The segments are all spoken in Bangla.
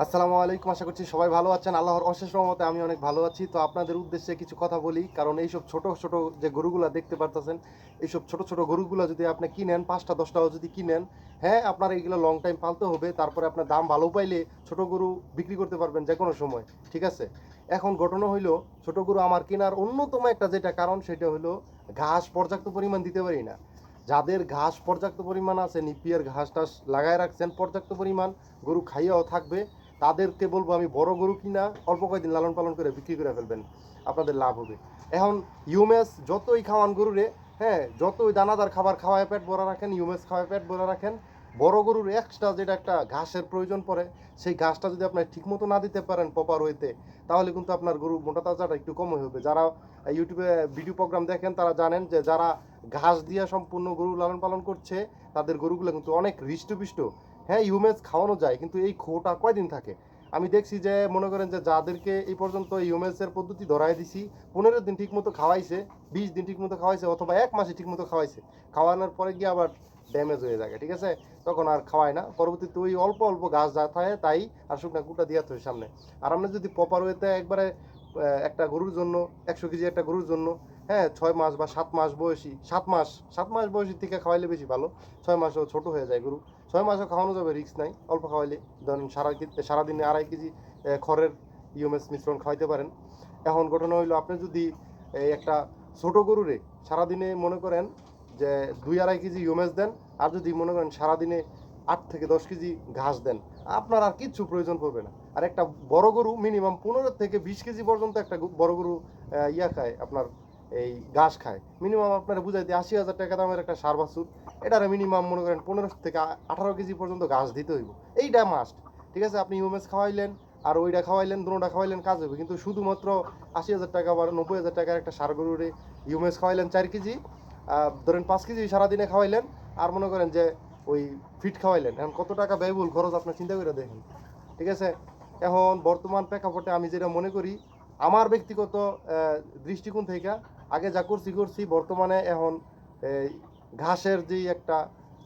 আসসালামু আলাইকুম, আশা করছি সবাই ভালো আছেন। আল্লাহর অশেষ রহমতে আমি অনেক ভালো আছি। তো আপনাদের উদ্দেশ্যে কিছু কথা বলি, কারণ এইসব ছোট ছোট যে গরুগুলা দেখতে পারতেছেন, এইসব ছোট ছোট গরুগুলা যদি আপনি কিনেন, পাঁচটা দশটাও যদি কিনেন হ্যাঁ আপনার এইগুলো লং টাইম পালতে হবে। তারপরে আপনার দাম ভালো পাইলে ছোট গরু বিক্রি করতে পারবেন যে কোনো সময়, ঠিক আছে? এখন ঘটনা হইল, ছোট গরু আমার কেনার অন্যতম একটা যেটা কারণ, সেটা হলো ঘাস পর্যাপ্ত পরিমাণ দিতে পারি না। যাদের ঘাস পর্যাপ্ত পরিমাণ আছে, নিপিয়ার ঘাস টাস লাগায় রাখছেন, পর্যাপ্ত পরিমাণ গরু খাইয়াও থাকবে। তাদেরকে বলব আমি বড় গরু কিনা, অল্প কয়েকদিন লালন পালন করে বিক্রি করে ফেলবেন, আপনাদের লাভ হবে। এখন ইউমেস যতই খাওয়ান গরুরে হ্যাঁ যতই দানাদার খাবার খাওয়ায় পেট ভরা রাখেন ইউমেস খাওয়ায় পেট ভরা রাখেন, বড় গরুর এক্সট্রা যেটা একটা ঘাসের প্রয়োজন পড়ে, সেই ঘাসটা যদি আপনার ঠিকমতো না দিতে পারেন প্রপার ওয়েতে তাহলে কিন্তু আপনার গরু মোটা তাজাটা একটু কম হবে। যারা ইউটিউবে ভিডিও প্রোগ্রাম দেখেন, তারা জানেন যে যারা ঘাস দিয়ে সম্পূর্ণ গরু লালন পালন করছে, তাদের গরুগুলো কিন্তু অনেক হৃষ্টপুষ্ট। হ্যাঁ ইউমেস খাওয়ানো যায়, কিন্তু এই খোটা কয়দিন থাকে? আমি দেখছি যে, মনে করেন যে, যাদেরকে এই পর্যন্ত ইউমেসের পদ্ধতি ধরাই দিছি, পনেরো দিন ঠিক মতো খাওয়াইছে, বিশ দিন ঠিক মতো খাওয়াইছে, অথবা এক মাসে ঠিক মতো খাওয়াইছে। খাওয়ানোর পরে গিয়ে আবার ড্যামেজ হয়ে যায়, ঠিক আছে? তখন আর খাওয়ায় না। পরবর্তীতে ওই অল্প অল্প গাছ যা থাকে, তাই আর শুকনা কুটা দিয়ে থাকে সামনে। আর আমরা যদি প্রপার ওয়েতে একবারে একটা গরুর জন্য, একশো কেজি একটা গরুর জন্য হ্যাঁ ছয় মাস বা সাত মাস বয়সী, সাত মাস সাত মাস বয়সী থেকে খাওয়াইলে বেশি ভালো। ছয় মাসও ছোট হয়ে যায় গরু। ছয় মাসও খাওয়ানো যাবে রিস্ক নাই। অল্প খাওয়াইলে ধরেন সারা সারাদিনে আড়াই কেজি খড়ের ইউএমএস মিশ্রণ খাওয়াইতে পারেন। এখন ঘটনা হইল, আপনি যদি এই একটা ছোট গরুরে সারাদিনে মনে করেন যে দুই আড়াই কেজি ইউএমএস দেন, আর যদি মনে করেন সারাদিনে আট থেকে দশ কেজি ঘাস দেন, আপনার আর কিচ্ছু প্রয়োজন পড়বে না। আর একটা বড় গরু মিনিমাম পনেরো থেকে বিশ কেজি পর্যন্ত একটা বড় গরু ইয়া খায় আপনার এই ঘাস খায়। মিনিমাম আপনারা দিয়ে আশি হাজার টাকা দামের একটা সার বাছুর, এটার মিনিমাম মনে করেন পনেরো থেকে আঠারো কেজি পর্যন্ত ঘাস দিতে হইব। এইটা মাস্ট ঠিক আছে? আপনি ইউএমএস খাওয়াইলেন, আর ওইটা খাওয়াইলেন দুটোটা খাওয়াইলেন, কাজ হবে কিন্তু শুধুমাত্র আশি হাজার টাকা বা নব্বই হাজার টাকার একটা সার গরুরে ইউএমএস খাওয়াইলেন চার কেজি ধরেন পাঁচ কেজি সারাদিনে খাওয়াইলেন, আর মনে করেন যে ওই ফিট খাওয়াইলেন। এখন কত টাকা ব্যয়বহুল খরচ আপনার চিন্তা করে দেখেন। ঠিক আছে? এখন বর্তমান প্রেক্ষাপটে আমি যেটা মনে করি, আমার ব্যক্তিগত দৃষ্টিকোণ থেকে আগে যা করছি করছি, বর্তমানে এখন ঘাসের যে একটা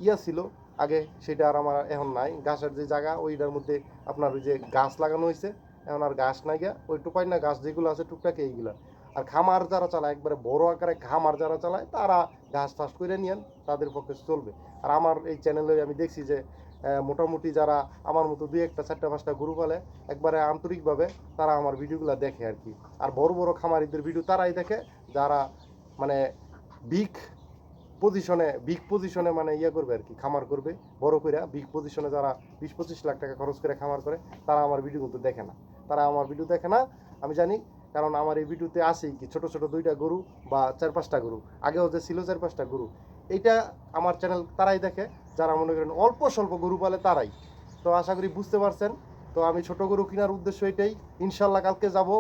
ইয়া ছিল, আগে সেটা আর আমার এখন নাই। ঘাসের যে জায়গা, ওইটার মধ্যে আপনার ওই যে গাছ লাগানো হয়েছে, এখন আর গাছ নাই গিয়া ওই টুপাই না গাছ যেগুলো আছে, টুকটাক এইগুলা। আর খামার যারা চালায়, একবারে বড় আকারে খামার যারা চালায়, তারা ঘাস চাষ করে নিয়েন, তাদের পক্ষে চলবে। আর আমার এই চ্যানেলে আমি দেখছি যে মোটামুটি যারা আমার মতো দুই একটা, চারটা, পাঁচটা গ্রুপ পালে, একবারে আন্তরিকভাবে তারা আমার ভিডিওগুলো দেখে আর কি। আর বড় বড় খামারিদের ভিডিও তারাই দেখে, যারা মানে বিগ পজিশনে বিগ পজিশনে মানে ইয়ে করবে আর কি, খামার করবে, বড় করে বিগ পজিশনে যারা বিশ পঁচিশ লাখ টাকা খরচ করে খামার করে, তারা আমার ভিডিও কিন্তু দেখে না। তারা আমার ভিডিও দেখে না, আমি জানি, কারণ আমার এই ভিডিওতে আসেই কি, ছোট ছোট দুইটা গরু বা চার পাঁচটা গরু, আগেও যে ছিল চার পাঁচটা গরু, এইটা আমার চ্যানেল তারাই দেখে যারা মনে করেন অল্প স্বল্প গরু পালে তারাই। তো আশা করি বুঝতে পারছেন। তো আমি ছোট গরু কেনার উদ্দেশ্য এটাই। ইনশাল্লাহ কালকে যাব।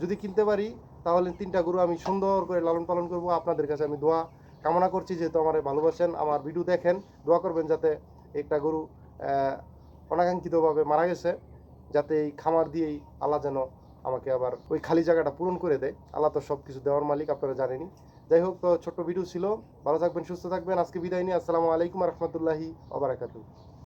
যদি কিনতে পারি, তাহলে তিনটা গরু আমি সুন্দর করে লালন পালন করব। আপনাদের কাছে আমি দোয়া কামনা করছি, যেহেতু আমার ভালোবাসেন, আমার ভিডিও দেখেন, দোয়া করবেন যাতে একটা গরু অনাকাঙ্ক্ষিতভাবে মারা গেছে, যাতে এই খামার দিয়েই আল্লাহ যেন আমাকে আবার ওই খালি জায়গাটা পূরণ করে দেয়। আল্লাহ তো সব কিছু দেওয়ার মালিক, আপনারা জানেনি যাই হোক ছোট্ট ভিডিও ছিল। ভালো থাকবেন, সুস্থ থাকবেন। আজকে বিদায় নিয়ে আসসালামু আলাইকুম রহমতুল্লাহি ওবরাকাতু